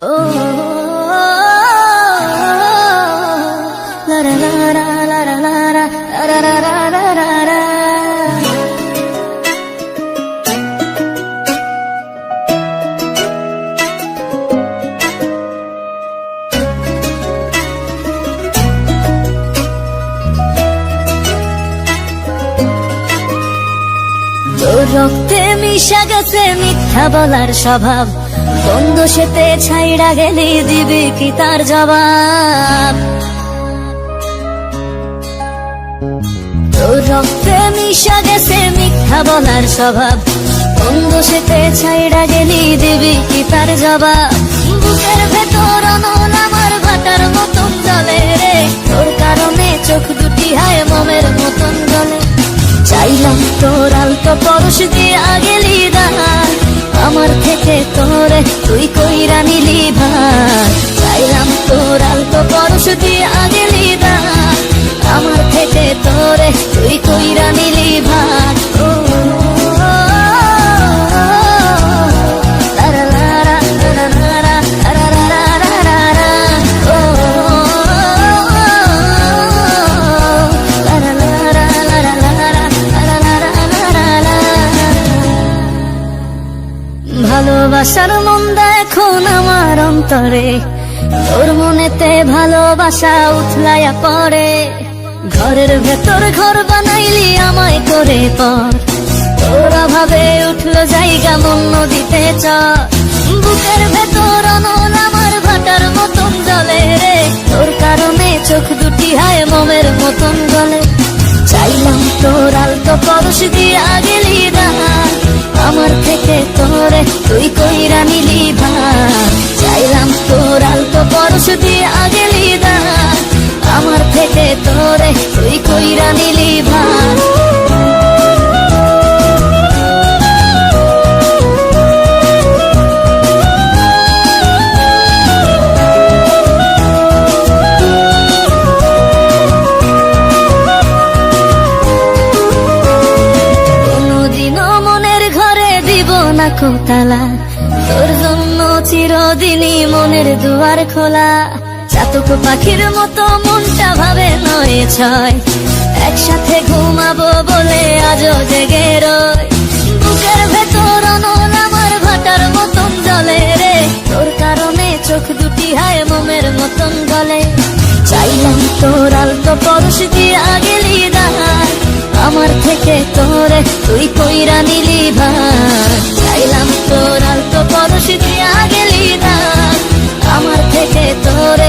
Oh, তোর রক্তে মিশা গেছে মিথ্যা বলার স্বভাব। বন্ধ সেতে ছাইড়া গেলে দিবি কি তার জবাব? তোর রক্তে মিশা গেছে মিথ্যা বলার স্বভাব। বন্ধ সেতে ছাইড়া গেলি দিবি কি তার জবাব? তোরে তুই কইরা নিলি ভাই চাইলাম তোর আলতো ভালোবাসার মন এখন আমার অন্তরে। তোর মনেতে ভালোবাসা উথলাইয়া পড়ে। ঘরের ভেতর ঘর বানাইলি আমায় করে পর। তোর অভাবে উঠল জায়গা মন নদীতে চ বুকের ভেতর অনল আমার ভাটার মতন জলে রে। তোর কারণে চোখ দুটি হায় মমের মতন গলে। চাইলাম তোর আলতো পরশ দিয়া থেকে তোরে তুই কইরা নিলি ভাই চাইলাম তোর আলতো পরশ দিয়ে আগে দান আমার থেকে তোরে তুই কইরা নিলি ভাই দিব তালা তোর জন্য চিরদিনই মনের দুয়ার খোলা। চাতক পাখির মতো মনটা ভাবে নয় ছয়। একসাথে ঘুমাবো বলে আজও জেগে রয় মিশিয়া গেলি না আমার থেকে তোরে